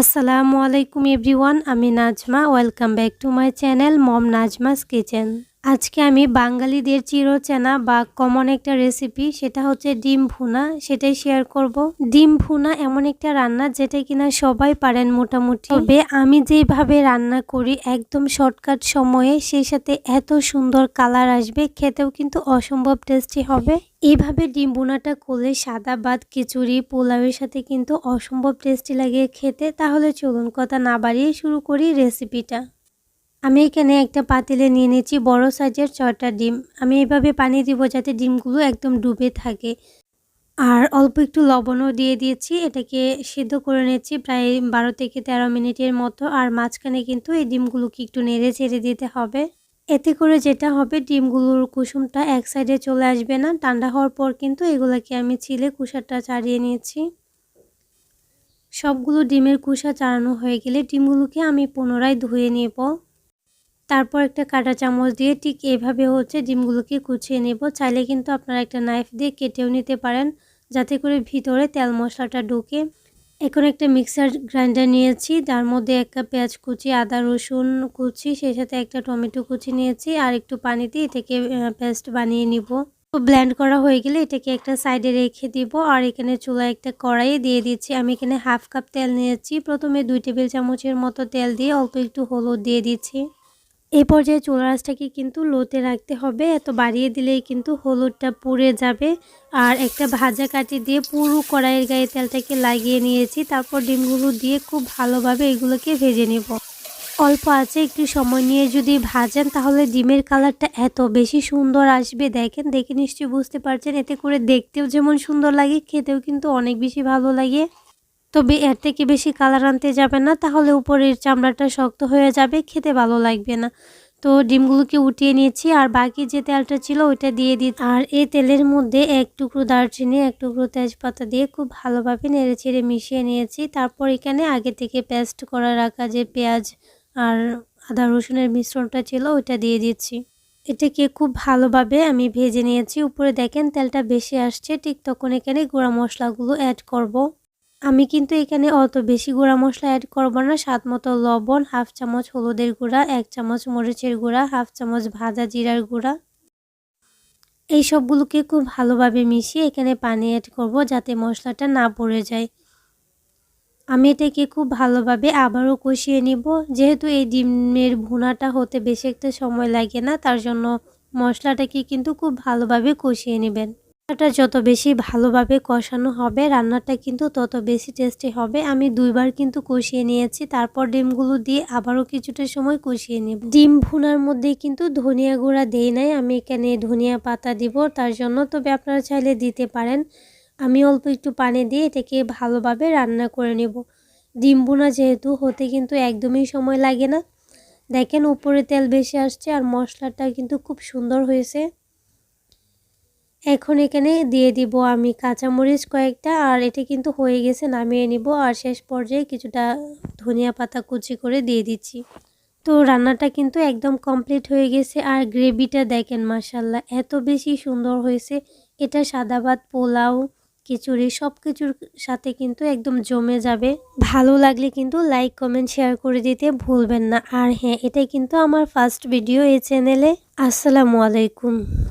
আসসালামু আলাইকুম এভরিওয়ান আমি Nazma welcome back to my channel mom Nazma's kitchen. আজকে আমি বাঙালিদের চিরচেনা বা কমন একটা রেসিপি সেটা হচ্ছে ডিম ভুনা, সেটাই শেয়ার করব। ডিম ভুনা এমন একটা রান্না যেটা কিনা সবাই পারেন মোটামুটি। তবে আমি যেভাবে রান্না করি একদম শর্টকাট সময়ে সেই সাথে এত সুন্দর কালার আসবে, খেতেও কিন্তু অসম্ভব টেস্টি হবে। এইভাবে ডিম বোনাটা করলে সাদা ভাত, খিচুড়ি, পোলাওয়ের সাথে কিন্তু অসম্ভব টেস্টি লাগে খেতে। তাহলে চলুন কথা না বাড়িয়ে শুরু করি রেসিপিটা আমি এখানে একটা পাতিলে নিয়ে নিয়েছি বড় সাইজের ছটা ডিম। আমি এইভাবে পানি দিব যাতে ডিমগুলো একদম ডুবে থাকে। আর অল্প একটু লবণও দিয়ে দিয়েছি। এটাকে সিদ্ধ করে নিয়েছি প্রায় বারো থেকে তেরো মিনিটের মতো। আর মাঝখানে কিন্তু এই ডিমগুলোকে একটু নেড়ে ছেড়ে দিতে হবে। এতে করে যেটা হবে, ডিমগুলোর কুসুমটা এক সাইডে চলে আসবে না। ঠান্ডা হওয়ার পর কিন্তু এগুলোকে আমি ছিলে কুসাটা চাড়িয়ে নিয়েছি। সবগুলো ডিমের কুসা চাড়ানো হয়ে গেলে ডিমগুলোকে আমি পুনরায় ধুয়ে নেব। তারপর একটা কাটা চামচ দিয়ে ঠিক এভাবে হচ্ছে ডিমগুলোকে কুচিয়ে নেব। চাইলে কিন্তু আপনারা একটা নাইফ দিয়ে কেটেও নিতে পারেন, যাতে করে ভিতরে তেল মশলাটা ঢুকে। এখন একটা মিক্সার গ্রাইন্ডার নিয়েছি যার মধ্যে একটা পেঁয়াজ কুচি, আদা রসুন কুচি, সেই সাথে একটা টমেটো কুচি নিয়েছি, আর একটু পানি দিয়ে এটাকে পেস্ট বানিয়ে নিব। তো ব্ল্যান্ড করা হয়ে গেলে এটাকে একটা সাইডে রেখে দিব, আর এখানে চুলা একটা কড়াইয়ে দিয়ে দিচ্ছি। আমি এখানে হাফ কাপ তেল নিয়েছি, প্রথমে দুই টেবিল চামচের মতো তেল দিয়ে অল্প একটু হলুদ দিয়ে দিচ্ছি। এই পর্যায়ে চুলা রাসটাকে কিন্তু লোতে রাখতে হবে। এত বাড়িয়ে দিলেই কিন্তু হলুদটা পুড়ে যাবে। আর একটা ভাজা কাটি দিয়ে পুরো কড়াইয়ের গায়ে তেলটাকে লাগিয়ে নিয়েছি। তারপর ডিমগুলো দিয়ে খুব ভালোভাবে এগুলোকে ভেজে নেব। অল্প আছে, একটু সময় নিয়ে যদি ভাজেন তাহলে ডিমের কালারটা এত বেশি সুন্দর আসবে। দেখেন, দেখে নিশ্চয়ই বুঝতে পারছেন। এতে করে দেখতেও যেমন সুন্দর লাগে, খেতেও কিন্তু অনেক বেশি ভালো লাগে। তবে এর থেকে বেশি কালার আনতে যাবে না, তাহলে উপরের চামড়াটা শক্ত হয়ে যাবে, খেতে ভালো লাগবে না। তো ডিমগুলোকে উঠিয়ে নিয়েছি, আর বাকি যে তেলটা ছিল ওইটা দিয়ে দিই আর এই তেলের মধ্যে এক টুকরো দারচিনি, এক টুকরো তেজপাতা দিয়ে খুব ভালোভাবে নেড়ে ছেড়ে মিশিয়ে নিয়েছি। তারপর এখানে আগে থেকে পেস্ট করা রাখা যে পেঁয়াজ আর আদা রসুনের মিশ্রণটা ছিল ওইটা দিয়ে দিচ্ছি। এটাকে খুব ভালোভাবে আমি ভেজে নিয়েছি। উপরে দেখেন তেলটা বেশি আসছে, ঠিক তখন এখানে গুঁড়া মশলাগুলো অ্যাড করব। আমি কিন্তু এখানে অত বেশি গুঁড়া মশলা অ্যাড করব না। স্বাদ মতো লবণ, হাফ চামচ হলুদের গুঁড়া, এক চামচ মরিচের গুঁড়া, হাফ চামচ ভাজা জিরার গুঁড়া। এই সবগুলোকে খুব ভালোভাবে মিশিয়ে এখানে পানি অ্যাড করব যাতে মশলাটা না পড়ে যায়। আমি এটাকে খুব ভালোভাবে আবারও কষিয়ে নিব। যেহেতু এই ডিমের ভুনাটা হতে বেশি একটা সময় লাগে না, তার জন্য মশলাটাকে কিন্তু খুব ভালোভাবে কষিয়ে নেবেন। রান্নাটা যত বেশি ভালোভাবে কষানো হবে, রান্নাটা কিন্তু তত বেশি টেস্টি হবে। আমি দুইবার কিন্তু কষিয়ে নিয়েছি, তারপর ডিমগুলো দিয়ে আবারও কিছুটা সময় কষিয়ে নেব। ডিম ভুনার মধ্যে কিন্তু ধনিয়া গুঁড়া দেই নাই, আমি এখানে ধনিয়া পাতা দিব, তার জন্য তবে আপনারা চাইলে দিতে পারেন। আমি অল্প একটু পানি দিয়ে এটাকে ভালোভাবে রান্না করে নেব। ডিম ভুনা যেহেতু হতে কিন্তু একদমই সময় লাগে না। দেখেন উপরে তেল বেশি আসছে আর মশলাটা কিন্তু খুব সুন্দর হয়েছে। এখন এখানে দিয়ে দিব আমি কাঁচামরিচ কয়েকটা, আর এটা কিন্তু হয়ে গেছে নামিয়ে নিব। আর শেষ পর্যায়ে কিছুটা ধনিয়া পাতা কুচি করে দিয়ে দিচ্ছি। তো রান্নাটা কিন্তু একদম কমপ্লিট হয়ে গেছে। আর গ্রেভিটা দেখেন মাসাল্লাহ এত বেশি সুন্দর হয়েছে। এটা সাদা ভাত, পোলাও, খিচুড়ি সব কিছুর সাথে কিন্তু একদম জমে যাবে। ভালো লাগলে কিন্তু লাইক, কমেন্ট, শেয়ার করে দিতে ভুলবেন না। আর হ্যাঁ এটাই কিন্তু আমার ফার্স্ট ভিডিও এই চ্যানেলে। আসসালামু আলাইকুম।